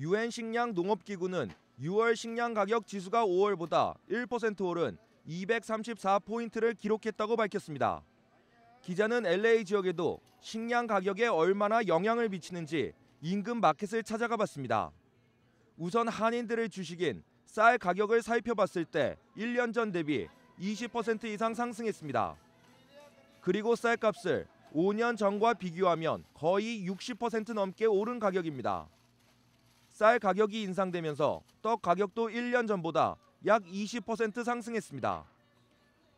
유엔 식량 농업기구는 6월 식량 가격 지수가 5월보다 1% 오른 234포인트를 기록했다고 밝혔습니다. 기자는 LA 지역에도 식량 가격에 얼마나 영향을 미치는지 인근 마켓을 찾아가 봤습니다. 우선 한인들의 주식인 쌀 가격을 살펴봤을 때 1년 전 대비 20% 이상 상승했습니다. 그리고 쌀값을 5년 전과 비교하면 거의 60% 넘게 오른 가격입니다. 쌀 가격이 인상되면서 떡 가격도 1년 전보다 약 20% 상승했습니다.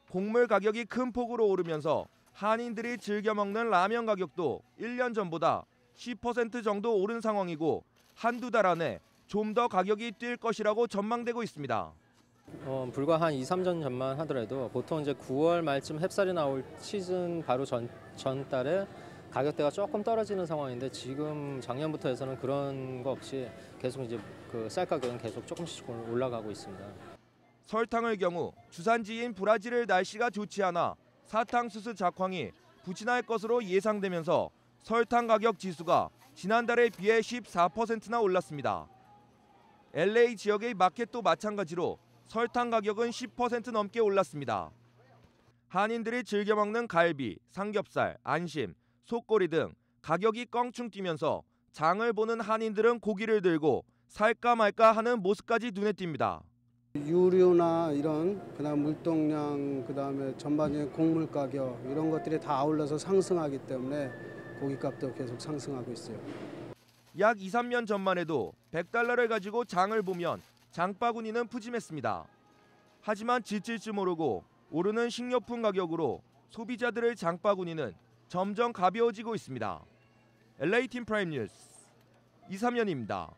곡물 가격이 큰 폭으로 오르면서 한인들이 즐겨 먹는 라면 가격도 1년 전보다 10% 정도 오른 상황이고 한두 달 안에 좀 더 가격이 뛸 것이라고 전망되고 있습니다. 어, 불과 한 2, 3년 전만 하더라도 보통 이제 9월 말쯤 햅쌀이 나올 시즌 바로 전, 전 달에 가격대가 조금 떨어지는 상황인데 지금 작년부터 해서는 그런 거 없이 계속 이제 그 쌀 가격은 계속 조금씩 올라가고 있습니다. 설탕의 경우 주산지인 브라질의 날씨가 좋지 않아 사탕수수 작황이 부진할 것으로 예상되면서 설탕 가격 지수가 지난달에 비해 14%나 올랐습니다. LA 지역의 마켓도 마찬가지로 설탕 가격은 10% 넘게 올랐습니다. 한인들이 즐겨 먹는 갈비, 삼겹살, 안심, 속꼬리 등 가격이 껑충 뛰면서 장을 보는 한인들은 고기를 들고 살까 말까 하는 모습까지 눈에 띕니다. 유류나 이런 그다음 물동량 그다음에 전반적인 곡물 가격 이런 것들이 다 아울러서 상승하기 때문에 고기값도 계속 상승하고 있어요. 약 2, 3년 전만 해도 100달러를 가지고 장을 보면 장바구니는 푸짐했습니다. 하지만 지칠 줄 모르고 오르는 식료품 가격으로 소비자들의 장바구니는 점점 가벼워지고 있습니다. LA팀 프라임 뉴스 이삼연입니다.